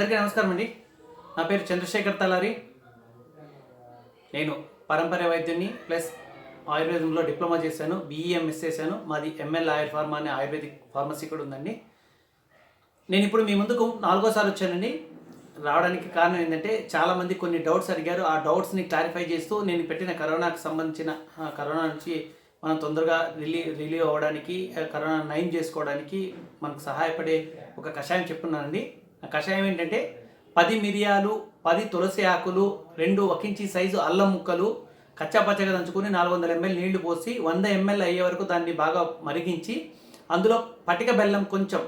అందరికీ నమస్కారం అండి. నా పేరు చంద్రశేఖర్ తలారి. నేను పరంపర వైద్యుని ప్లస్ ఆయుర్వేదంలో డిప్లొమా చేశాను బీఈఎంఎస్ చేశాను. మాది ఎంఎల్ ఆయుర్ ఫార్మా అనే ఆయుర్వేదిక్ ఫార్మసీ కూడా ఉందండి. నేను ఇప్పుడు మీ ముందుకు నాలుగోసారి వచ్చానండి. రావడానికి కారణం ఏంటంటే చాలామంది కొన్ని డౌట్స్ అడిగారు. ఆ డౌట్స్ని క్లారిఫై చేస్తూ నేను పెట్టిన కరోనాకు సంబంధించిన కరోనా నుంచి మనం తొందరగా రిలీ రిలీవ్ అవ్వడానికి కరోనా నయం చేసుకోవడానికి మనకు సహాయపడే ఒక కషాయం చెప్తున్నానండి. కషాయం ఏంటంటే పది మిరియాలు పది తులసి ఆకులు రెండు ఒకించి సైజు అల్లం ముక్కలు కచ్చాపచ్చగా దంచుకుని నాలుగు వందల ఎంఎల్ నీళ్ళు పోసి వంద ఎంఎల్ అయ్యే వరకు దాన్ని బాగా మరిగించి అందులో పటిక బెల్లం కొంచెం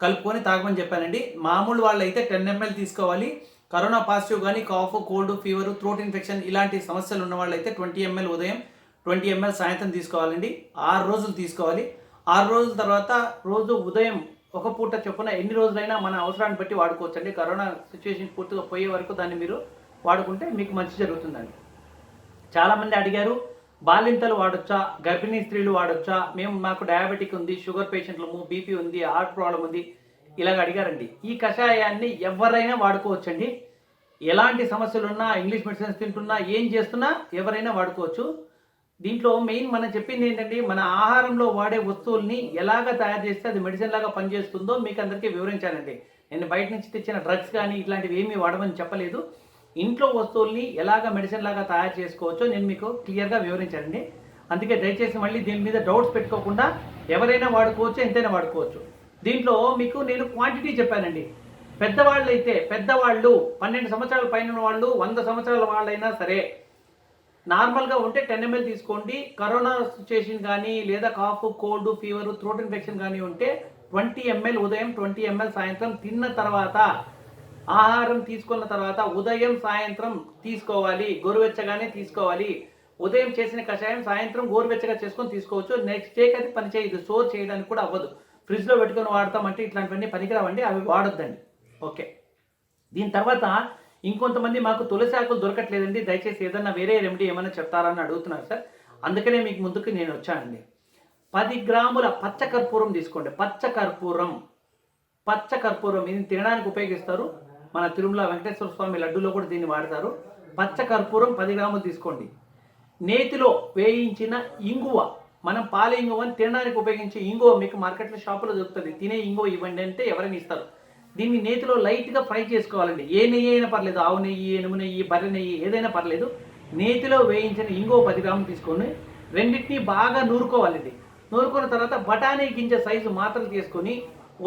కలుపుకొని తాగమని చెప్పానండి. మామూలు వాళ్ళు అయితే టెన్ ఎంఎల్ తీసుకోవాలి. కరోనా పాజిటివ్ కానీ cough cold fever throat infection ఇలాంటి సమస్యలు ఉన్న వాళ్ళు అయితే ట్వంటీ ఎంఎల్ ఉదయం ట్వంటీ ఎంఎల్ సాయంత్రం తీసుకోవాలండి. ఆరు రోజులు తీసుకోవాలి. ఆరు రోజుల తర్వాత రోజు ఉదయం ఒక పూట చొప్పున ఎన్ని రోజులైనా మన అవసరాన్ని బట్టి వాడుకోవచ్చండి. కరోనా సిచ్యువేషన్ పూర్తిగా పోయే వరకు దాన్ని మీరు వాడుకుంటే మీకు మంచి జరుగుతుందండి. చాలామంది అడిగారు బాలింతలు వాడొచ్చా? గర్భిణీ స్త్రీలు వాడొచ్చా? మేము మాకు డయాబెటిక్ ఉంది షుగర్ పేషెంట్లము బీపీ ఉంది హార్ట్ ప్రాబ్లం ఉంది ఇలాగ అడిగారండి. ఈ కషాయాన్ని ఎవరైనా వాడుకోవచ్చండి. ఎలాంటి సమస్యలు ఉన్నా ఇంగ్లీష్ మెడిసిన్స్ తింటున్నా ఏం చేస్తున్నా ఎవరైనా వాడుకోవచ్చు. దీంట్లో మెయిన్ మనం చెప్పింది ఏంటంటే మన ఆహారంలో వాడే వస్తువుల్ని ఎలాగ తయారు చేస్తే అది మెడిసిన్ లాగా పనిచేస్తుందో మీకు అందరికీ వివరించానండి. నేను బయట నుంచి తెచ్చిన డ్రగ్స్ కానీ ఇట్లాంటివి ఏమీ వాడమని చెప్పలేదు. ఇంట్లో వస్తువుల్ని ఎలాగ మెడిసిన్ లాగా తయారు చేసుకోవచ్చో నేను మీకు క్లియర్గా వివరించానండి. అందుకే దయచేసి మళ్ళీ దీని మీద డౌట్స్ పెట్టుకోకుండా ఎవరైనా వాడుకోవచ్చు ఎంతైనా వాడుకోవచ్చు. దీంట్లో మీకు నేను క్వాంటిటీ చెప్పానండి. పెద్దవాళ్ళు అయితే పెద్దవాళ్ళు పన్నెండు సంవత్సరాల పైన ఉన్న వాళ్ళు వంద సంవత్సరాల వాళ్ళైనా సరే నార్మల్గా ఉంటే టెన్ ఎంఎల్ తీసుకోండి. కరోనా సిచ్యుయేషన్ కానీ లేదా cough cold fever throat infection కానీ ఉంటే ట్వంటీ ఎంఎల్ ఉదయం ట్వంటీ ఎంఎల్ సాయంత్రం తిన్న తర్వాత ఆహారం తీసుకున్న తర్వాత ఉదయం సాయంత్రం తీసుకోవాలి. గోరువెచ్చగానే తీసుకోవాలి. ఉదయం చేసిన కషాయం సాయంత్రం గోరువెచ్చగా చేసుకొని తీసుకోవచ్చు. నెక్స్ట్ డేకి అది పని చేయదు స్టోర్ చేయడానికి కూడా అవ్వదు. ఫ్రిడ్జ్లో పెట్టుకొని వాడతామంటే ఇట్లాంటివన్నీ పనికిరావండి అవి వాడొద్దండి. ఓకే. దీని తర్వాత ఇంకొంతమంది మాకు తులసి ఆకులు దొరకట్లేదండి. దయచేసి ఏదన్నా వేరే రెమెడీ ఏమైనా చెప్తారా అని అడుగుతున్నారు సార్. అందుకనే మీకు ముందుకు నేను వచ్చానండి. పది గ్రాముల పచ్చ కర్పూరం తీసుకోండి. పచ్చ కర్పూరం పచ్చ కర్పూరం ఇది తినడానికి ఉపయోగిస్తారు. మన తిరుమల వెంకటేశ్వర స్వామి లడ్డూలో కూడా దీన్ని వాడతారు. పచ్చ కర్పూరం పది గ్రాములు తీసుకోండి. నేతిలో వేయించిన ఇంగువ. మనం పాల ఇంగువని తినడానికి ఉపయోగించే ఇంగువ మీకు మార్కెట్లో షాపులో దొరుకుతుంది. తినే ఇంగువ ఇవ్వండి అంటే ఎవరైనా ఇస్తారు. దీన్ని నేతిలో లైట్గా ఫ్రై చేసుకోవాలండి. ఏ నెయ్యి అయినా పర్లేదు ఆవు నెయ్యి ఎనుము నెయ్యి బర్రె నెయ్యి ఏదైనా పర్లేదు నేతిలో వేయించిన ఇంగో పది గ్రాములు తీసుకొని రెండింటినీ బాగా నూరుకోవాలండి. నూరుకున్న తర్వాత బఠానీ గింజ సైజు మాత్రలు తీసుకొని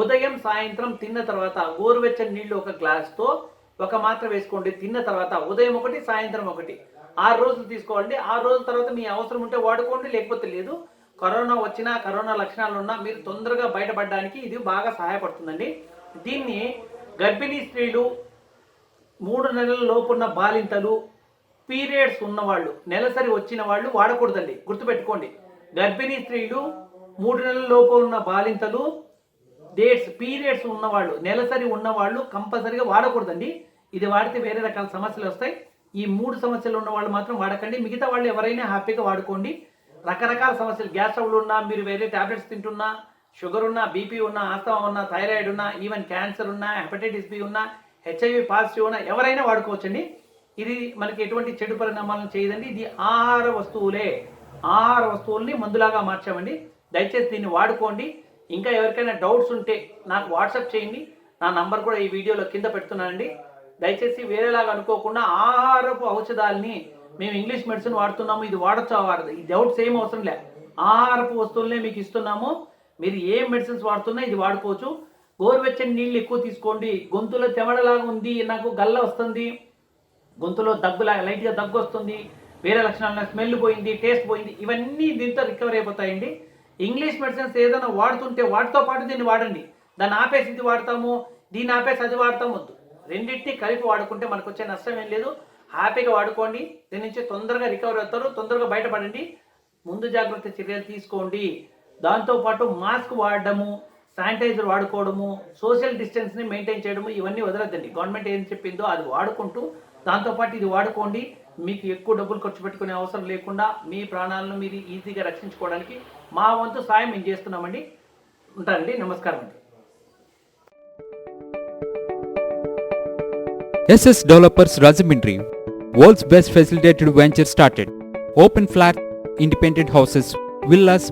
ఉదయం సాయంత్రం తిన్న తర్వాత గోరువెచ్చని నీళ్ళు ఒక గ్లాస్తో ఒక మాత్ర వేసుకోండి. తిన్న తర్వాత ఉదయం ఒకటి సాయంత్రం ఒకటి. ఆరు రోజులు తీసుకోవాలండి. ఆరు రోజుల తర్వాత మీ అవసరం ఉంటే వాడుకోండి లేకపోతే లేదు. కరోనా వచ్చినా కరోనా లక్షణాలు ఉన్నా మీరు తొందరగా బయటపడడానికి ఇది బాగా సహాయపడుతుందండి. దీన్ని గర్భిణీ స్త్రీలు మూడు నెలల లోపున్న బాలింతలు పీరియడ్స్ ఉన్నవాళ్ళు నెలసరి వచ్చిన వాళ్ళు వాడకూడదండి. గుర్తుపెట్టుకోండి. గర్భిణీ స్త్రీలు మూడు నెలల లోపు ఉన్న బాలింతలు డేట్స్ పీరియడ్స్ ఉన్నవాళ్ళు నెలసరి ఉన్నవాళ్ళు కంపల్సరీగా వాడకూడదండి. ఇది వాడితే వేరే రకాల సమస్యలు వస్తాయి. ఈ మూడు సమస్యలు ఉన్న వాళ్ళు మాత్రం వాడకండి. మిగతా వాళ్ళు ఎవరైనా హ్యాపీగా వాడుకోండి. రకరకాల సమస్యలు గ్యాస్ ట్రబుల్ ఉన్నా మీరు వేరే టాబ్లెట్స్ తింటున్నా షుగర్ ఉన్నా బీపీ ఉన్నా ఆస్తమా ఉన్నా థైరాయిడ్ ఉన్నా ఈవెన్ క్యాన్సర్ ఉన్నా హెపటైటిస్ బి ఉన్నా హెచ్ఐవి పాజిటివ్ ఉన్నా ఎవరైనా వాడుకోవచ్చండి. ఇది మనకి ఎటువంటి చెడు పరిణామాలను చేయదండి. ఇది ఆహార వస్తువులే. ఆహార వస్తువుల్ని మందులాగా మార్చామండి. దయచేసి దీన్ని వాడుకోండి. ఇంకా ఎవరికైనా డౌట్స్ ఉంటే నాకు వాట్సాప్ చేయండి. నా నంబర్ కూడా ఈ వీడియోలో కింద పెడుతున్నానండి. దయచేసి వేరేలాగా అనుకోకుండా ఆహారపు ఔషధాలని మేము ఇంగ్లీష్ మెడిసిన్ వాడుతున్నాము. ఇది వాడచ్చు వాడదు. ఈ డౌట్స్ ఏం అవసరం లే. ఆహారపు వస్తువులనే మీకు ఇస్తున్నాము. మీరు ఏ మెడిసిన్స్ వాడుతున్నా ఇది వాడుకోవచ్చు. గోరువెచ్చని నీళ్ళు ఎక్కువ తీసుకోండి. గొంతులో తెమడలాగా ఉంది నాకు గల్ల వస్తుంది. గొంతులో దగ్గులా లైట్గా దగ్గు వస్తుంది. వేరే లక్షణాలు స్మెల్ పోయింది టేస్ట్ పోయింది ఇవన్నీ దీంతో రికవర్ అయిపోతాయండి. ఇంగ్లీష్ మెడిసిన్స్ ఏదైనా వాడుతుంటే వాటితో పాటు దీన్ని వాడండి. దాన్ని ఆపేసి ఇది వాడతాము దీన్ని ఆపేసి అది వాడతాము వద్దు. రెండింటిని కలిపి వాడుకుంటే మనకు వచ్చే నష్టం ఏం లేదు. హ్యాపీగా వాడుకోండి. దీని నుంచి తొందరగా రికవర్ అవుతారు. తొందరగా బయటపడండి. ముందు జాగ్రత్త చర్యలు తీసుకోండి. దాంతోపాటు మాస్క్ వాడడము శానిటైజర్ వాడుకోవడము సోషల్ డిస్టెన్స్ని మెయింటైన్ చేయడము ఇవన్నీ వదలద్దండి. గవర్నమెంట్ ఏం చెప్పిందో అది వాడుకుంటూ దాంతోపాటు ఇది వాడుకోండి. మీకు ఎక్కువ డబ్బులు ఖర్చు పెట్టుకునే అవసరం లేకుండా మీ ప్రాణాలను మీరు ఈజీగా రక్షించుకోవడానికి మా వంతు సాయం మేము చేస్తున్నామండి. ఉంటానండి. నమస్కారం అండి. SS developers Rajahmundry world's best facilitated venture started. Open flat independent houses villas